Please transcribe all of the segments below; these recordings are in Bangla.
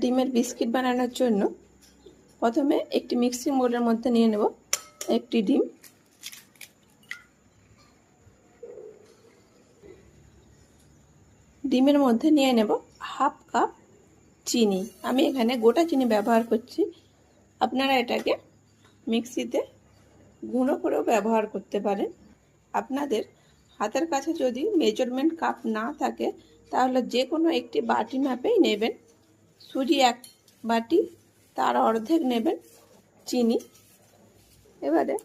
ডিমের বিস্কিট বানানোর জন্য প্রথমে একটি মিক্সিং বোর্ডের মধ্যে নিয়ে নেব একটি ডিম। ডিমের মধ্যে নিয়ে নেব হাফ কাপ চিনি। আমি এখানে গোটা চিনি ব্যবহার করছি। আপনারা এটাকে মিক্সিতে গুঁড়ো করেও ব্যবহার করতে পারেন। আপনাদের হাতের কাছে যদি মেজারমেন্ট কাপ না থাকে, তাহলে যে কোনো একটি বাটি মাপেই নেবেন। সুজি এক বাটি, তার অর্ধেক নেবেন চিনি। এবারে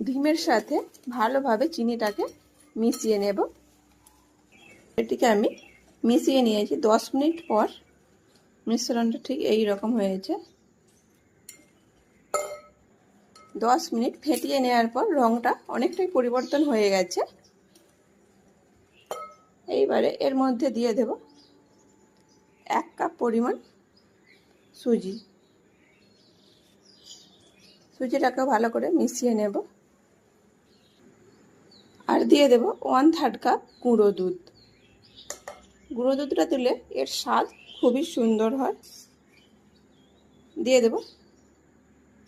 ডিমের সাথে ভালোভাবে চিনিটাকে মিশিয়ে নেব। এটিকে আমি মিশিয়ে নিয়েছি দশ মিনিট পর। মিশ্রণটা ঠিক এই রকম হয়েছে। দশ মিনিট ফেটিয়ে নেওয়ার পর রঙটা অনেকটাই পরিবর্তন হয়ে গেছে। এইবারে এর মধ্যে দিয়ে দেব এক কাপ পরিমাণ সুজি। সুজিটাকে ভালো করে মিশিয়ে নেব। আর দিয়ে দেব ওয়ান থার্ড কাপ গুঁড়ো দুধ। গুঁড়ো দুধটা দিলে এর স্বাদ খুবই সুন্দর হয়। দিয়ে দেব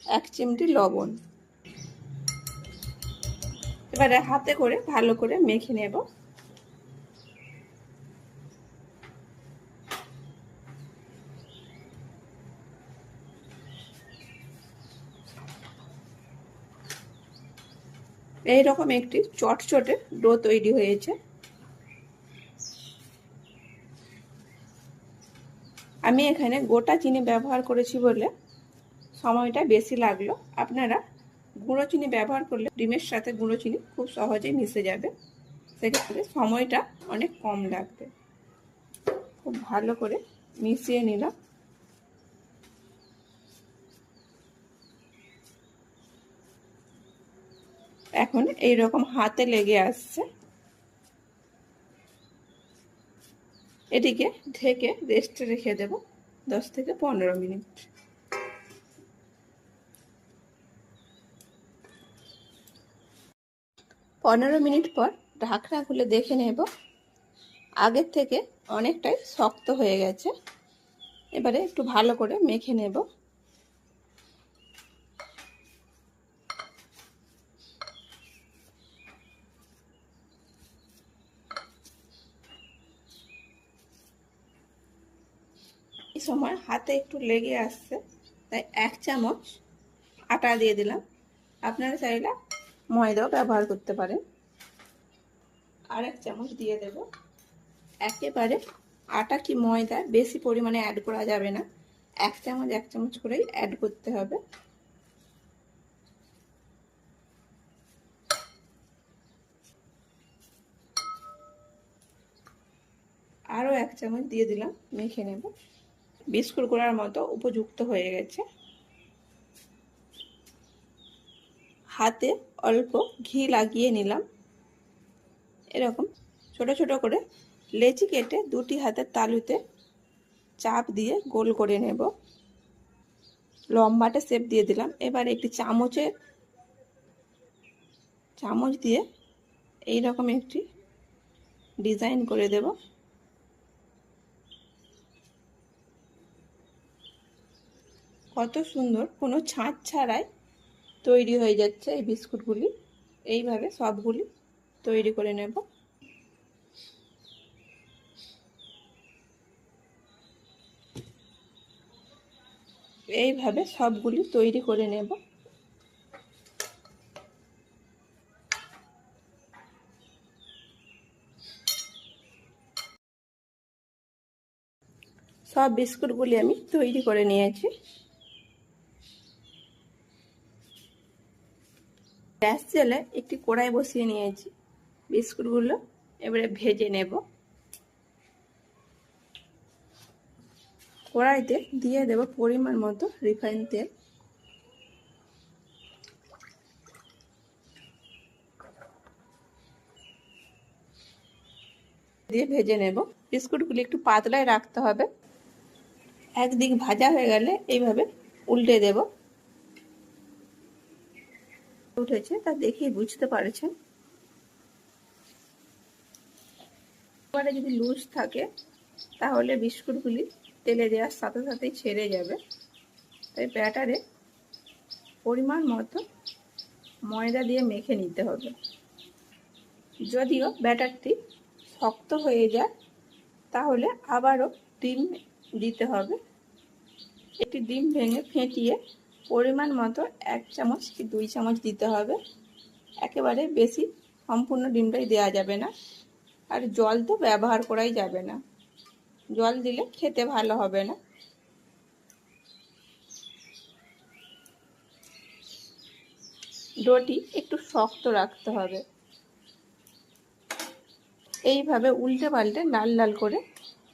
এক চিমটি লবণ। এবারে হাতে করে ভালো করে মেখে নেব। এইরকম একটি চটচটে ডো তৈরি হয়েছে। আমি এখানে গোটা চিনি ব্যবহার করেছি বলে সময়টা বেশি লাগল। আপনারা গুঁড়ো চিনি ব্যবহার করলে ডিমের সাথে গুঁড়ো চিনি খুব সহজেই মিশে যাবে। সেক্ষেত্রে সময়টা অনেক কম লাগবে। খুব ভালো করে মিশিয়ে নিলাম। এখন এই রকম হাতে লেগে আসছে। এটিকে ঢেকে রেস্টে রেখে দেব দশ থেকে পনেরো মিনিট। পনেরো মিনিট পর ঢাকনা খুলে দেখে নেব। আগের থেকে অনেকটাই শক্ত হয়ে গেছে। এবারে একটু ভালো করে মেখে নেব। সময় হাতে একটু লেগে আসছে, তাই এক চামচ আটা দিয়ে দিলাম। আপনারা চাইলে ময়দাও ব্যবহার করতে পারেন। আর এক চামচ দিয়ে দেব। একেবারে আটা কি ময়দা বেশি পরিমাণে অ্যাড করা যাবে না। এক চামচ এক চামচ করেই অ্যাড করতে হবে। আরও এক চামচ দিয়ে দিলাম, মেখে নেব। বিস্কুট করার মতো উপযুক্ত হয়ে গেছে। হাতে অল্প ঘি লাগিয়ে নিলাম। এরকম ছোট ছোট করে লেচি কেটে দুটি হাতের তালুতে চাপ দিয়ে গোল করে নেব। লম্বাটা শেপ দিয়ে দিলাম। এবার একটি চামচে চামচ দিয়ে এই রকম একটি ডিজাইন করে দেব। কত সুন্দর, কোনো ছাঁচ ছাড়াই তৈরি হয়ে যাচ্ছে এই বিস্কুটগুলি। এইভাবে সবগুলি তৈরি করে নেব। এইভাবে সবগুলি তৈরি করে নেব। সব বিস্কুটগুলি আমি তৈরি করে নিয়েছি। গ্যাস জেলে একটি কড়াই বসিয়ে নিয়েছি। বিস্কুটগুলো এবারে ভেজে নেব। কড়াইতে দিয়ে দেব পরিমাণ মতো রিফাইন তেল। দিয়ে ভেজে নেব। বিস্কুটগুলি একটু পাতলায় রাখতে হবে। একদিক ভাজা হয়ে গেলে এইভাবে উল্টে দেব। উঠেছে, তা দেখেই বুঝতে পারছেন। এবারে যদি লুজ থাকে, তাহলে বিস্কুটগুলি তেলে দেওয়ার সাথে সাথেই ছেড়ে যাবে। তাই ব্যাটারে পরিমাণ মতো ময়দা দিয়ে মেখে নিতে হবে। যদিও ব্যাটারটি শক্ত হয়ে যায়, তাহলে আবারও ডিম দিতে হবে। একটি ডিম ভেঙে ফেটিয়ে পরিমাণ মতো এক চামচ কি দুই চামচ দিতে হবে। একেবারে বেশি সম্পূর্ণ ডিমটাই দেওয়া যাবে না। আর জল তো ব্যবহার করাই যাবে না। জল দিলে খেতে ভালো হবে না। ডোটি একটু শক্ত রাখতে হবে। এইভাবে উল্টে পাল্টে লাল লাল করে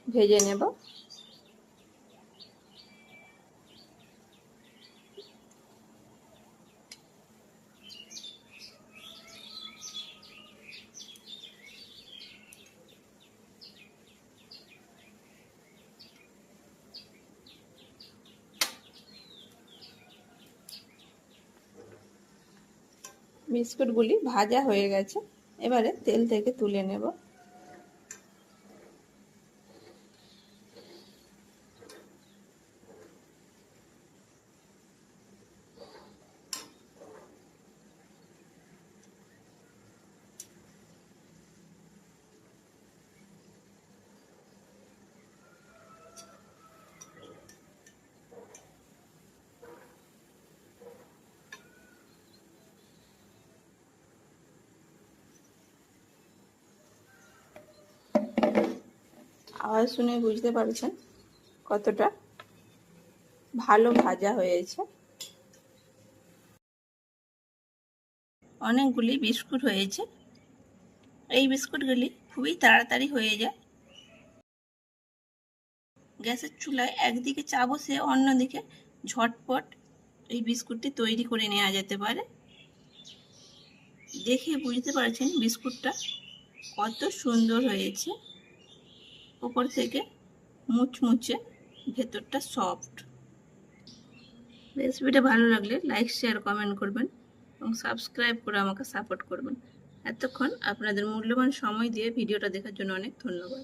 ভেজে নেব। বিস্কুটগুলি ভাজা হয়ে গেছে। এবারে তেল থেকে তুলে নেব। আওয়াজ শুনে বুঝতে পারছেন কতটা ভালো ভাজা হয়েছে। অনেকগুলি বিস্কুট হয়েছে। এই বিস্কুটগুলি খুবই তাড়াতাড়ি হয়ে যায়। গ্যাসের চুলায় একদিকে চা বসে অন্যদিকে ঝটপট এই বিস্কুটটি তৈরি করে নেওয়া যেতে পারে। দেখে বুঝতে পারছেন বিস্কুটটা কত সুন্দর হয়েছে। উপর থেকে মুচমুচে ভেতরটা সফট রেসিপিটা ভালো লাগলে লাইক শেয়ার কমেন্ট করবেন এবং সাবস্ক্রাইব করে আমাকে সাপোর্ট করবেন। এতক্ষণ আপনাদের মূল্যবান সময় দিয়ে ভিডিওটা দেখার জন্য অনেক ধন্যবাদ।